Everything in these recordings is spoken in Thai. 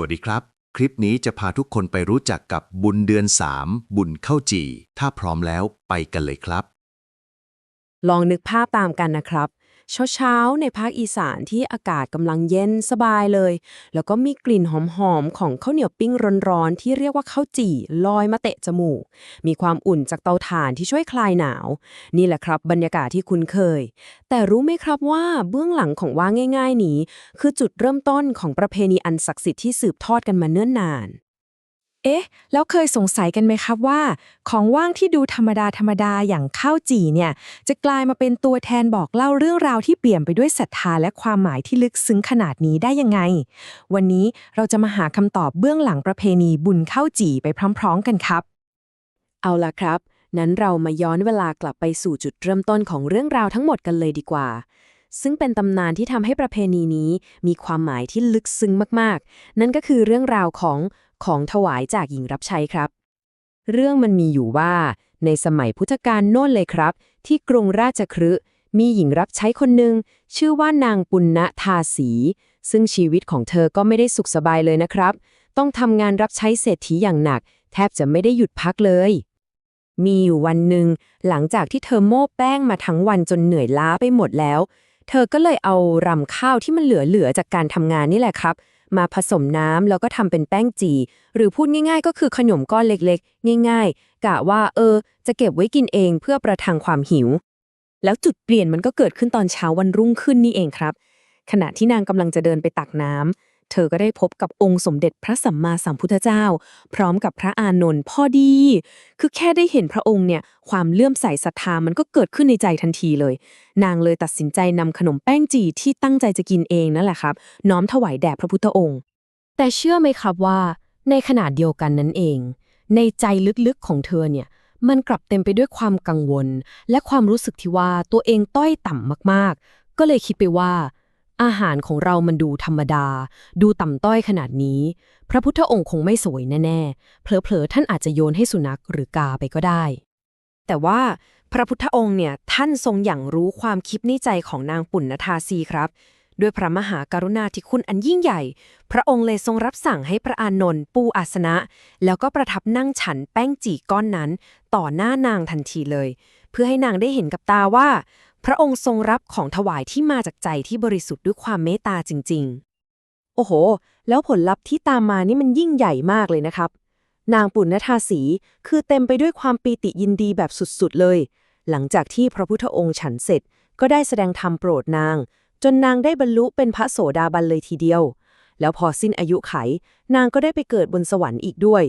วัสดีครับ คลิปนี้จะพาทุกคนไปรู้จักกับบุญเดือน 3 บุญเข้าจี่ ถ้าพร้อมแล้วไปกันเลยครับ ลองนึกภาพตามกันนะครับ เช้าๆ ในภาคอีสานที่อากาศกำลังเย็นสบายเลย แล้วก็มีกลิ่นหอมๆ ของข้าวเหนียวปิ้งร้อนๆ ที่เรียกว่าข้าวจี่ลอยมาเตะจมูก มีความอุ่นจากเตาถ่านที่ช่วยคลายหนาว นี่แหละครับบรรยากาศที่คุ้นเคย แต่รู้ไหมครับว่าเบื้องหลังของว่าง่าย ๆ นี้ คือจุดเริ่มต้นของประเพณีอันศักดิ์สิทธิ์ที่สืบทอดกันมาเนิ่นนาน เอ๊ะ แล้วเคยสงสัยกันไหมครับว่า ของว่างที่ดูธรรมดาธรรมดาอย่างข้าวจี่เนี่ย จะกลายมาเป็นตัวแทนบอกเล่าเรื่องราวที่เปลี่ยมไปด้วยศรัทธาและความหมายที่ลึกซึ้งขนาดนี้ได้ยังไง วันนี้เราจะมาหาคำตอบเบื้องหลังประเพณีบุญข้าวจี่ไปพร้อม ๆ กันครับ เอาล่ะครับ นั้นเรามาย้อนเวลากลับไปสู่จุดเริ่มต้นของเรื่องราวทั้งหมดกันเลยดีกว่าซึ่งเป็นตำนานที่ทำให้ประเพณีนี้มีความหมายที่ลึกซึ้งมาก ๆ นั่นก็คือเรื่องราวของ ของถวายจากหญิงรับใช้ครับ เรื่องมันมีอยู่ว่า ในสมัยพุทธกาลโน่นเลยครับ ที่กรุงราชคฤห์มีหญิงรับใช้คนหนึ่งชื่อว่านางปุณณทาสี ซึ่งชีวิตของเธอก็ไม่ได้สุขสบายเลยนะครับ ต้องทำงานรับใช้เศรษฐีอย่างหนัก แทบจะไม่ได้หยุดพักเลย มีอยู่วันหนึ่ง หลังจากที่เธอโม้แป้งมาทั้งวันจนเหนื่อยล้าไปหมดแล้ว เธอก็เลยเอารำข้าวที่มันเหลือๆจากการทำงานนี่แหละครับ มาผสมน้ำแล้วก็ทำเป็นแป้งจีหรือพูดง่าย ๆ ก็คือขนมก้อนเล็กๆ ง่าย ๆ กะว่า เออ จะเก็บไว้กินเองเพื่อประทังความหิว แล้วจุดเปลี่ยนมันก็เกิดขึ้นตอนเช้าวันรุ่งขึ้นนี่เองครับ ขณะที่นางกำลังจะเดินไปตักน้ำ เธอก็ได้พบกับองค์สมเด็จพระสัมมาสัมพุทธเจ้า พร้อมกับพระอานนท์พอดี คือแค่ได้เห็นพระองค์เนี่ย ความเลื่อมใสศรัทธามันก็เกิดขึ้นในใจทันทีเลย นางเลยตัดสินใจนำขนมแป้งจีที่ตั้งใจจะกินเองนั่นแหละครับ น้อมถวายแด่พระพุทธองค์ แต่เชื่อไหมครับว่า ในขณะเดียวกันนั้นเอง ในใจลึกๆของเธอเนี่ยมันกลับเต็มไปด้วยความกังวล และความรู้สึกที่ว่าตัวเองต้อยต่ำมากๆ ก็เลยคิดไปว่า อาหารของเรามันดูธรรมดา ดูต่ำต้อยขนาดนี้ พระพุทธองค์คงไม่สวยแน่ๆ เผลอๆ ท่านอาจจะโยนให้สุนัขหรือกาไปก็ได้ แต่ว่าพระพุทธองค์เนี่ยท่านทรงอย่างรู้ความคิดในใจของนางปุณณทาสีครับ ด้วยพระมหากรุณาธิคุณอันยิ่งใหญ่ พระองค์เลยทรงรับสั่งให้พระอานนท์ปูอาสนะ แล้วก็ประทับนั่งฉันแป้งจีก้อนนั้น ต่อหน้านางทันทีเลย เพื่อให้นางได้เห็นกับตาว่า พระองค์ทรงรับของถวายที่มาจากใจที่บริสุทธิ์ด้วยความเมตตาจริง ๆ โอ้โห แล้วผลลัพธ์ที่ตามมานี่มันยิ่งใหญ่มากเลยนะครับ นางปุณณทาสีคือเต็มไปด้วยความปีติยินดีแบบสุดๆเลย หลังจากที่พระพุทธองค์ฉันเสร็จ ก็ได้แสดงธรรมโปรดนาง จนนางได้บรรลุเป็นพระโสดาบันเลยทีเดียว แล้วพอสิ้นอายุไข นางก็ได้ไปเกิดบนสวรรค์อีกด้วย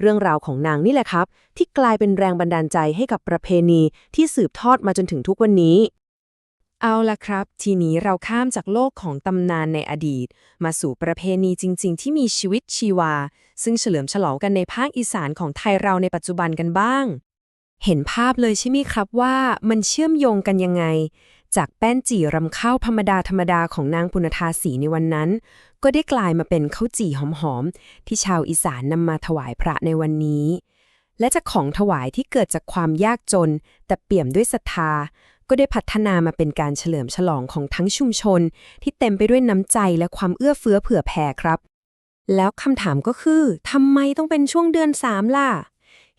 เรื่องราวของนางนี่แหละครับ ที่กลายเป็นแรงบันดาลใจให้กับประเพณีที่สืบทอดมาจนถึงทุกวันนี้ เอาละครับ ทีนี้เราข้ามจากโลกของตำนานในอดีต มาสู่ประเพณีจริง ๆ ที่มีชีวิตชีวา ซึ่งเฉลิมฉลองกันในภาคอีสานของไทยเราในปัจจุบันกันบ้าง เห็นภาพเลยใช่ไหมครับว่ามันเชื่อมโยงกันยังไง จากแป้นจี่รำข้าวธรรมดาธรรมดาของนางปุณธาสีในวันนั้น ก็ได้กลายมาเป็นข้าวจี่หอมๆที่ชาวอีสานนำมาถวายพระในวันนี้และจากของถวายที่เกิดจากความยากจน แต่เปี่ยมด้วยศรัทธา ก็ได้พัฒนามาเป็นการเฉลิมฉลองของทั้งชุมชน ที่เต็มไปด้วยน้ำใจและความเอื้อเฟื้อเผื่อแผ่ครับ แล้วคำถามก็คือทำไมต้องเป็นช่วงเดือนสามล่ะ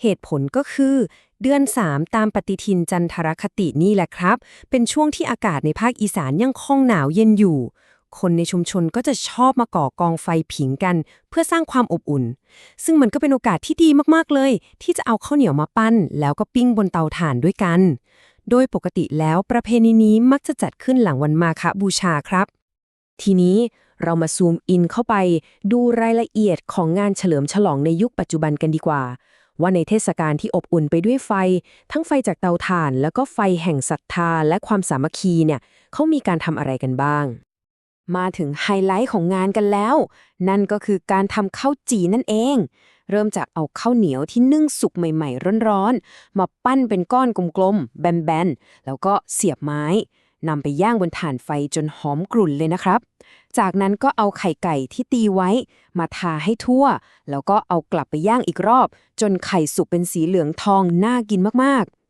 เหตุผลก็คือ เดือน3ตามปฏิทินจันทรคตินี่แหละครับ เป็นช่วงที่อากาศในภาคอีสานยังคงหนาวเย็นอยู่คนในชุมชนก็จะชอบมาก่อกองไฟผิงกัน เพื่อสร้างความอบอุ่น ซึ่งมันก็เป็นโอกาสที่ดีมากๆเลย ที่จะเอาข้าวเหนียวมาปั้น แล้วก็ปิ้งบนเตาถ่านด้วยกัน โดยปกติแล้วประเพณีนี้มักจะจัดขึ้นหลังวันมาฆบูชาครับ ทีนี้เรามาซูมอินเข้าไปดูรายละเอียดของงานเฉลิมฉลองในยุคปัจจุบันกันดีกว่า ว่าในเทศกาลที่อบอุ่นไปด้วยไฟ ทั้งไฟจากเตาถ่าน แล้วก็ไฟแห่งศรัทธาและความสามัคคีเนี่ยเขามีการทำอะไรกันบ้าง มาถึงไฮไลท์ของงานกันแล้ว นั่นก็คือการทำข้าวจีนั่นเอง เริ่มจากเอาข้าวเหนียวที่นึ่งสุกใหม่ๆ ร้อนๆ มาปั้นเป็นก้อนกลมๆ แบนๆ แล้วก็เสียบไม้นำไปย่างบนถ่านไฟจนหอมกรุ่นเลยนะครับ จากนั้นก็เอาไข่ไก่ที่ตีไว้ มาทาให้ทั่ว แล้วก็เอากลับไปย่างอีกรอบ จนไข่สุกเป็นสีเหลืองทองน่ากินมากๆ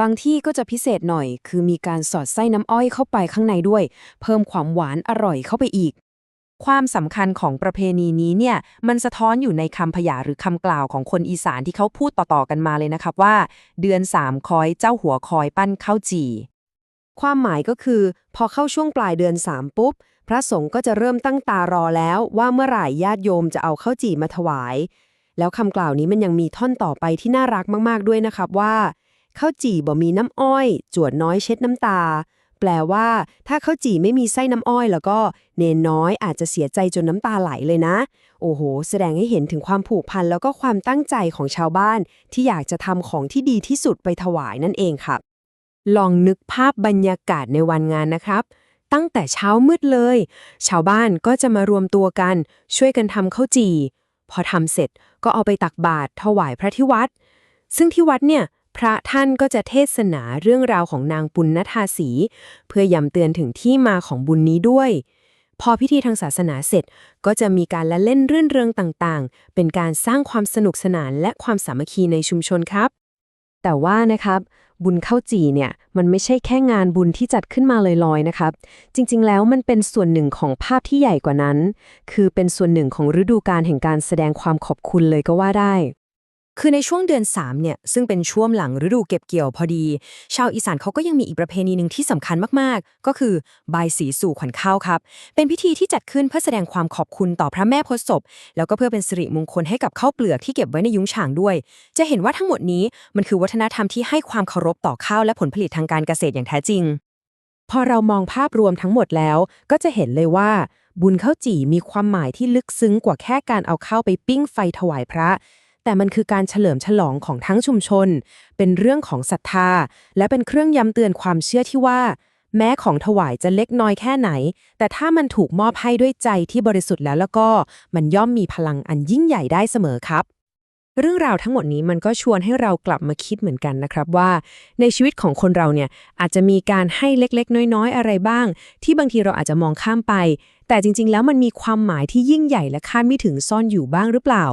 บางที่ก็จะพิเศษหน่อย คือมีการสอดไส้น้ำอ้อยเข้าไปข้างในด้วย เพิ่มความหวานอร่อยเข้าไปอีก ความสำคัญของประเพณีนี้เนี่ย มันสะท้อนอยู่ในคำพยาหรือคำกล่าวของคนอีสานที่เขาพูดต่อๆกันมาเลยนะครับว่า เดือนสามคอยเจ้าหัวคอยปั้นข้าวจี่ความหมายก็คือ พอเข้าช่วงปลายเดือน3ปุ๊บ พระสงฆ์ก็จะเริ่มตั้งตารอแล้ว ว่าเมื่อไหร่ญาติโยมจะเอาข้าวจี่มาถวาย แล้วคำกล่าวนี้มันยังมีท่อนต่อไปที่น่ารักมาก ๆ ด้วยนะครับว่า ข้าวจี่บ่มีน้ำอ้อย จวดน้อยเช็ดน้ำตา แปลว่า ถ้าข้าวจี่ไม่มีไส้น้ำอ้อย แล้วก็เนนน้อยอาจจะเสียใจจนน้ำตาไหลเลยนะ โอ้โห แสดงให้เห็นถึงความผูกพันแล้วก็ความตั้งใจของชาวบ้าน ที่อยากจะทำของที่ดีที่สุดไปถวายนั่นเองครับลองนึกภาพบรรยากาศในวันงานนะครับ ตั้งแต่เช้ามืดเลย ชาวบ้านก็จะมารวมตัวกัน ช่วยกันทำข้าวจี่ พอทำเสร็จก็เอาไปตักบาตรถวายพระที่วัด ซึ่งที่วัดเนี่ย พระท่านก็จะเทศนาเรื่องราวของนางปุณณธาสี เพื่อย้ำเตือนถึงที่มาของบุญนี้ด้วย พอพิธีทางศาสนาเสร็จ ก็จะมีการละเล่นเรื่นเริงต่างๆ เป็นการสร้างความสนุกสนานและความสามัคคีในชุมชนครับ แต่ว่านะครับบุญข้าวจีเนี่ยมันไม่ใช่แค่งานบุญที่จัดขึ้นมาลอยๆนะครับ จริงๆ แล้วมันเป็นส่วนหนึ่งของภาพที่ใหญ่กว่านั้น คือเป็นส่วนหนึ่งของฤดูกาลแห่งการแสดงความขอบคุณเลยก็ว่าได้ คือในช่วงเดือน3เนี่ยซึ่งเป็นช่วงหลังฤดูเก็บเกี่ยวพอดี ชาวอีสานเขาก็ยังมีอีกประเพณีหนึ่งที่สำคัญมากๆ ก็คือบายสีสู่ขวัญข้าวครับ เป็นพิธีที่จัดขึ้นเพื่อแสดงความขอบคุณต่อพระแม่โพศพ แล้วก็เพื่อเป็นสิริมงคลให้กับข้าวเปลือกที่เก็บไว้ในยุ้งฉางด้วย จะเห็นว่าทั้งหมดนี้มันคือวัฒนธรรมที่ให้ความเคารพต่อข้าวและผลผลิตทางการเกษตรอย่างแท้จริง พอเรามองภาพรวมทั้งหมดแล้ว ก็จะเห็นเลยว่าบุญข้าวจี่มีความหมายที่ลึกซึ้งกว่าแค่การเอาข้าวไปปิ้งไฟถวายพระ แต่มันคือการเฉลิมฉลองของทั้งชุมชน เป็นเรื่องของศรัทธา และเป็นเครื่องย้ำเตือนความเชื่อที่ว่า แม้ของถวายจะเล็กน้อยแค่ไหน แต่ถ้ามันถูกมอบให้ด้วยใจที่บริสุทธิ์แล้วแล้วก็ มันย่อมมีพลังอันยิ่งใหญ่ได้เสมอครับ เรื่องราวทั้งหมดนี้มันก็ชวนให้เรากลับมาคิดเหมือนกันนะครับว่า ในชีวิตของคนเราเนี่ยอาจจะมีการให้เล็กๆ น้อยๆ อะไรบ้าง ที่บางทีเราอาจจะมองข้ามไป แต่จริง ๆ แล้วมันมีความหมายที่ยิ่งใหญ่และคาดไม่ถึงซ่อนอยู่บ้างหรือเปล่า